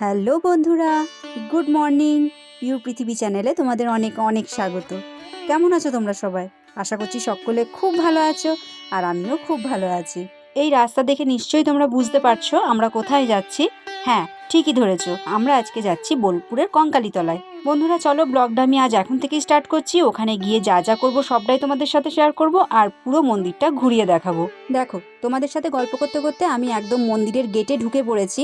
Hello বন্ধুরা, good morning. You পৃথিবী চ্যানেলে তোমাদের অনেক অনেক স্বাগত। কেমন আছো তোমরা সবাই? আশা করছি সকলে খুব ভালো আছো আর আমিও খুব ভালো আছি। এই রাস্তা দেখে নিশ্চয়ই তোমরা বুঝতে পারছ আমরা কোথায় যাচ্ছি। হ্যাঁ ঠিকই ধরেছো। আমরা আজকে যাচ্ছি বোলপুরের কঙ্কালীতলায়। বন্ধুরা, চলো ব্লগটা আমি আজ এখন থেকেই স্টার্ট করছি। ওখানে গিয়ে যা যা করব সবটাই তোমাদের সাথে শেয়ার করব আর পুরো মন্দিরটা ঘুরিয়ে দেখাবো। দেখো, তোমাদের সাথে গল্প করতে করতে আমি একদম মন্দিরের গেটে ঢুকে পড়েছি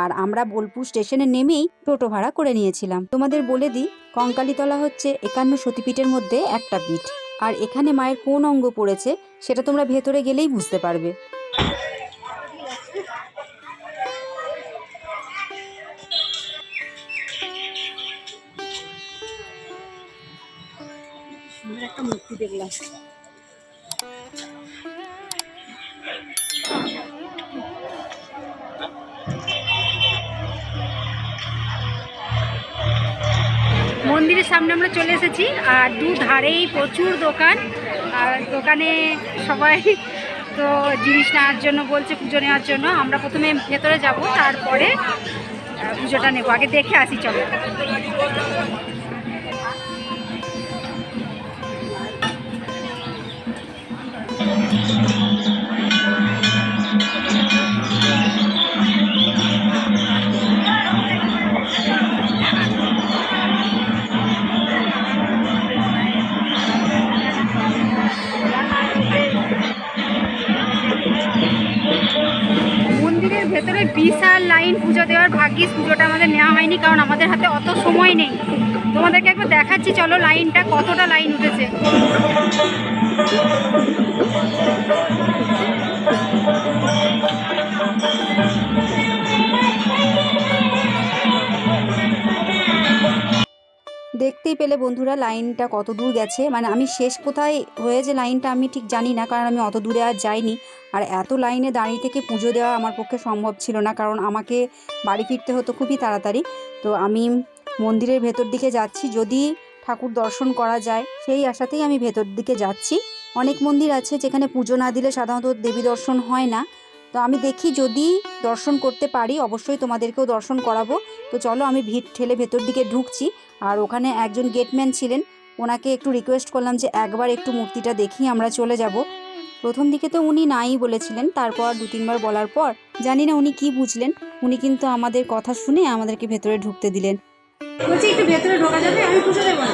আর আমরা বোলপুর স্টেশনে নেমেই টোটো ভাড়া করে নিয়েছিলাম। তোমাদের বলে দিই, কঙ্কালীতলা হচ্ছে একান্ন সতীপীঠের মধ্যে একটা পীঠ। আর এখানে মায়ের কোন অঙ্গ পড়েছে, সেটা তোমরা ভেতরে গেলেই বুঝতে পারবে। মূর্তি দেখলাম। মন্দিরের সামনে আমরা চলে এসেছি, আর দু ধারেই প্রচুর দোকান। আর দোকানে সবাই তো জিনিস নেওয়ার জন্য বলছে, পুজো নেওয়ার জন্য। আমরা প্রথমে ভেতরে যাব, তারপরে পুজোটা নেব। আগে দেখে আসি, চলো। ভেতরে বিশাল লাইন পুজো দেওয়ার ভাগ্যিস পুজোটা আমাদের নেওয়া হয়নি কারণ আমাদের তোমাদেরকে একবার দেখাচ্ছি, চলো লাইনটা, কতটা লাইন উঠেছে। দেখতেই পেলে বন্ধুরা লাইনটা কত দূর গেছে। মানে আমি শেষ কোথায় হয়েছে লাইনটা আমি ঠিক জানি না, কারণ আমি অত দূরে আর যাইনি। আর এত লাইনে দাঁড়িয়ে থেকে পুজো দেওয়া আমার পক্ষে সম্ভব ছিল না, কারণ আমাকে বাড়ি ফিরতে হতো খুবই তাড়াতাড়ি। তো আমি মন্দিরের ভেতর দিকে যাচ্ছি। যদি ঠাকুর দর্শন করা যায়, সেই আশাতেই আমি ভেতর দিকে যাচ্ছি। অনেক মন্দির আছে যেখানে পুজো না দিলে সাধারণত দেবী দর্শন হয় না। তো আমি দেখি যদি দর্শন করতে পারি, অবশ্যই তোমাদেরকেও দর্শন করাবো। তো চলো আমি ভিড় ঠেলে ভেতর দিকে ঢুকছি। আর ওখানে একজন গেটম্যান ছিলেন। ওনাকে একটু রিকোয়েস্ট করলাম যে একবার একটু মূর্তিটা দেখি, আমরা চলে যাব। প্রথম দিকে তো উনি নাই বলেছিলেন, তারপর দু তিনবার বলার পর জানি না উনি কি বুঝলেন। উনি কিন্তু আমাদের কথা শুনে আমাদেরকে ভেতরে ঢুকতে দিলেন। বলছি, একটু ভেতরে ঢোকা যাবে? আমি পুজো দেবো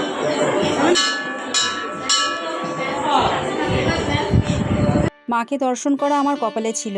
মাকে দর্শন করা আমার কপালে ছিল।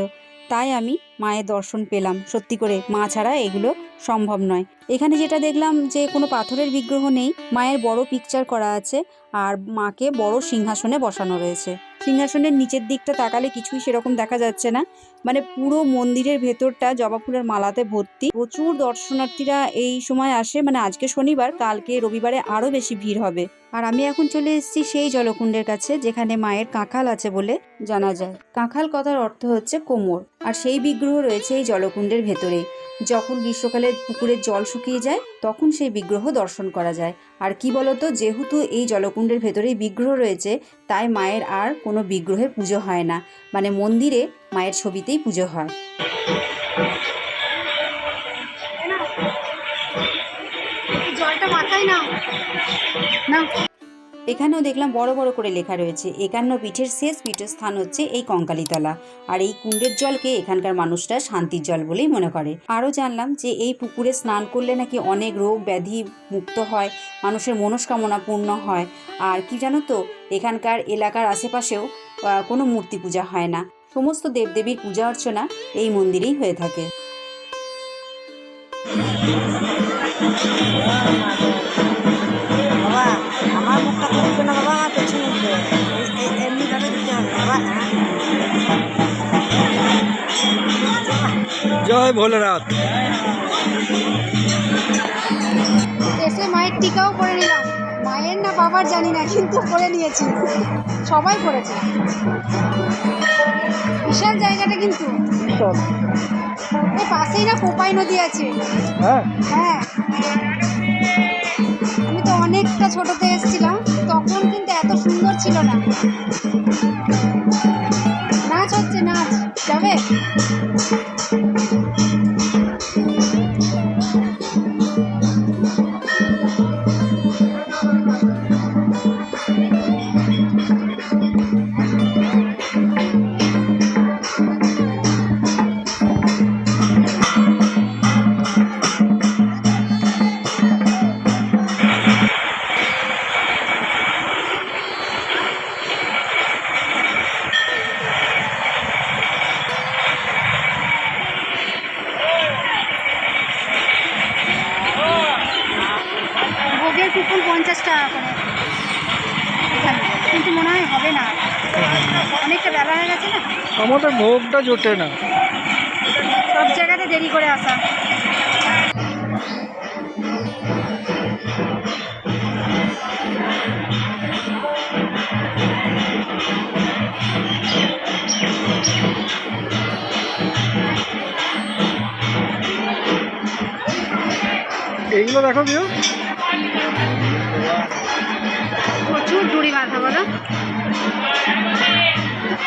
তাই আমি মায়ের দর্শন পেলাম। সত্যি করে, মা ছাড়া এগুলো সম্ভব নয়। এখানে যেটা দেখলাম যে, কোনো পাথরের বিগ্রহ নেই। মায়ের বড় পিকচার করা আছে আর মাকে বড় সিংহাসনে বসানো রয়েছে। সিংহাসনের নিচের দিকটা তাকালে কিছুই সেরকম দেখা যাচ্ছে না। মানে পুরো মন্দিরের ভেতরটা জবা ফুলের মালাতে ভর্তি। প্রচুর দর্শনার্থীরা এই সময় আসে। মানে আজকে শনিবার, কালকে রবিবারে আরও বেশি ভিড় হবে। আর আমি এখন চলে এসেছি সেই জলকুণ্ডের কাছে, যেখানে মায়ের কাঁখাল আছে বলে জানা যায়। কাঁখাল কথার অর্থ হচ্ছে কোমর। আর সেই বিগ্রহ রয়েছে এই জলকুণ্ডের ভেতরে। যখন গ্রীষ্মকালে পুকুরের জল শুকিয়ে যায়, তখন সেই বিগ্রহ দর্শন করা যায়। আর কি বলতো, যেহেতু এই জলকুণ্ডের ভেতরেই বিগ্রহ রয়েছে, তাই মায়ের আর কোনো বিগ্রহের পুজো হয় না। মানে মন্দিরে মায়ের ছবিতেই পুজো হয়। জলটা মাথায় নাও। না এখানেও দেখলাম বড় বড় করে লেখা রয়েছে, একান্ন পীঠের শেষ পীঠস্থান হচ্ছে এই কঙ্কালীতলা। আর এই কুণ্ডের জলকে এখানকার মানুষরা শান্তির জল বলেই মনে করে। আরও জানলাম যে এই পুকুরে স্নান করলে নাকি অনেক রোগ ব্যাধি মুক্ত হয়, মানুষের মনস্কামনা পূর্ণ হয়। আর কি জানো তো, এখানকার এলাকার আশেপাশেও কোনো মূর্তি পূজা হয় না। সমস্ত দেবদেবীর পূজা অর্চনা এই মন্দিরেই হয়ে থাকে। জয় ভোলেনাথ। এসে মায়ের টিকাও করে নিলাম। মায়ের না বাবার জানি না কিন্তু করে নিয়েছি। সবাই করেছে। বিশাল জায়গাটা কিন্তু। এই পাশেই না কোপাই নদী আছে। হ্যাঁ? হ্যাঁ। আমি তো অনেকটা ছোটতে এসেছিলাম তখন কিন্তু এত সুন্দর ছিল না। নাচ হচ্ছে নাচ। যাবে? হবে না। অনেকটা বেলা হয়ে গেছে না? আমাদের ভোগটা জোটে না। সব জায়গাতে দেরি করে আসা। এইগুলো দেখো কেউ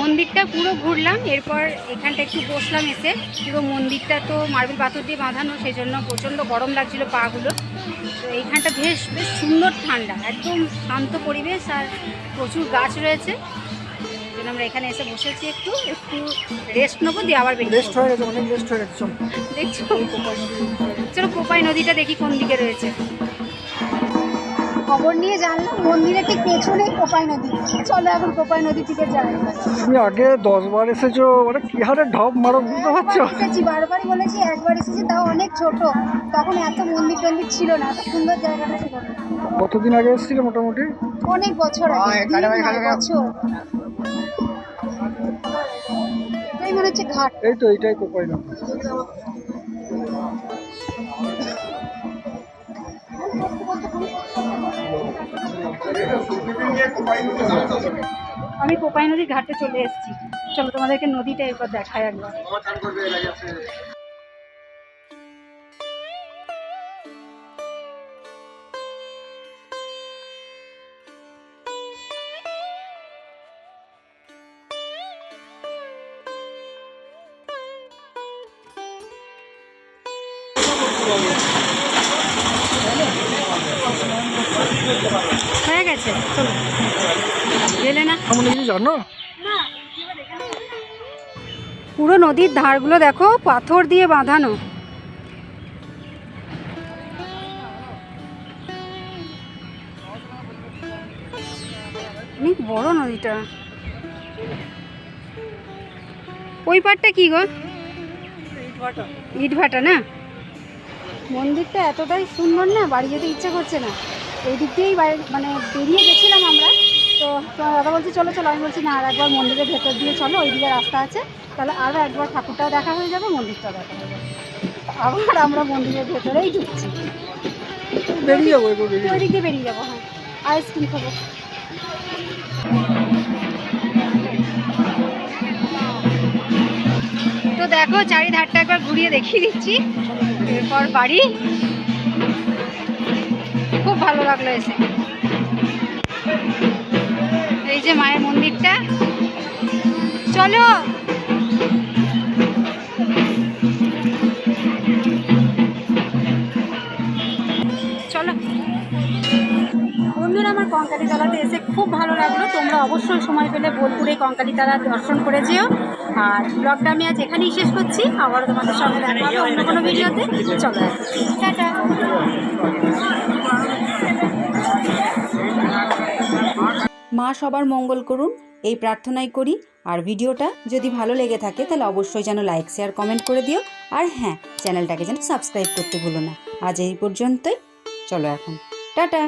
মন্দিরটা পুরো ঘুরলাম এরপর এখানটা একটু বসলাম এসে। পুরো মন্দিরটা তো মার্বেল পাথর দিয়ে বাঁধানো সেই জন্য প্রচণ্ড গরম লাগছিল পাগুলো। তো এইখানটা বেশ বেশ সুন্দর ঠান্ডা একদম শান্ত পরিবেশ আর প্রচুর গাছ রয়েছে। জন্য আমরা এখানে এসে বসেছি একটু একটু রেস্ট নেব দিয়ে আবার বেরিয়ে রেস্ট হয়ে গেছে অনেক রেস্ট হয়ে গেছে দেখছ? চলো কোপাই নদীটা দেখি কোন দিকে রয়েছে। খবর নিয়ে জানলাম মন্দিরের ঠিক পেছনে কোপাই নদী। চলো এখন কোপাই নদী থেকে যাই তুমি আগে দশবার এসেছ মানে কি হারে ঢপ মারো বুঝতে পারছ? এসেছি বারবারই বলেছি একবার এসেছি তাও অনেক ছোট। তখন এত মন্দির টন্দির ছিল না এত সুন্দর জায়গাটা ছিল না। কতদিন আগে এসেছিলে মোটামুটি? অনেক বছর আগে বছর। এটাই মনে হচ্ছে ঘাট। এই তো এইটাই কোপাই না আমি কোপাই নদীর ঘাটে চলে এসেছি। চলো তোমাদেরকে নদীটা এরপর দেখায় একবার। হয়ে গেছে চলো। গেলে না? কিছু জানো পুরো নদীর ধারগুলো দেখো পাথর দিয়ে বাঁধানো। অনেক বড় নদীটা। ওই পাড়টা কি গো? ইট ভাটা না? মন্দিরটা এতটাই সুন্দর না বাড়ি যেতে ইচ্ছে করছে না। এই দিক দিয়েই মানে বেরিয়ে গেছিলাম আমরা। তো তোমার দাদা বলছে চলো চলো। আমি বলছি না আর একবার মন্দিরের ভেতর দিয়ে চলো ওই দিকে রাস্তা আছে। তাহলে আরও একবার ঠাকুরটাও দেখা হয়ে যাবে মন্দিরটাও দেখা হয়ে যাবে। আবার আমরা মন্দিরের ভেতরেই ঢুকছি। বেরিয়ে যাব ওই দিক দিয়ে বেরিয়ে যাব হ্যাঁ। আইসক্রিম খাব। দেখো, চারিধারটা একবার ঘুরিয়ে দেখিয়ে দিচ্ছি। এরপর বাড়ি। খুব ভালো লাগল এসে। এই যে মায়ের মন্দিরটা। চলো। চলো। আমার কঙ্কালীতলাতে এসে খুব ভালো লাগল। তোমরা অবশ্যই সময় পেলে বোলপুরে কঙ্কালীতলা দর্শন করে যেও। আর ব্লগটা আমি আজ এখানেই শেষ করছি। আবারও তোমাদের সঙ্গে দেখা অন্য কোনো ভিডিওতে। চলো টাটা। মা সবার মঙ্গল করুন, এই প্রার্থনাই করি। আর ভিডিওটা যদি ভালো লেগে থাকে, তাহলে অবশ্যই যেন লাইক, শেয়ার, কমেন্ট করে দিও। আর হ্যাঁ চ্যানেলটাকে যেন সাবস্ক্রাইব করতে ভুলো না। আজ এই পর্যন্তই। চলো এখন। টাটা।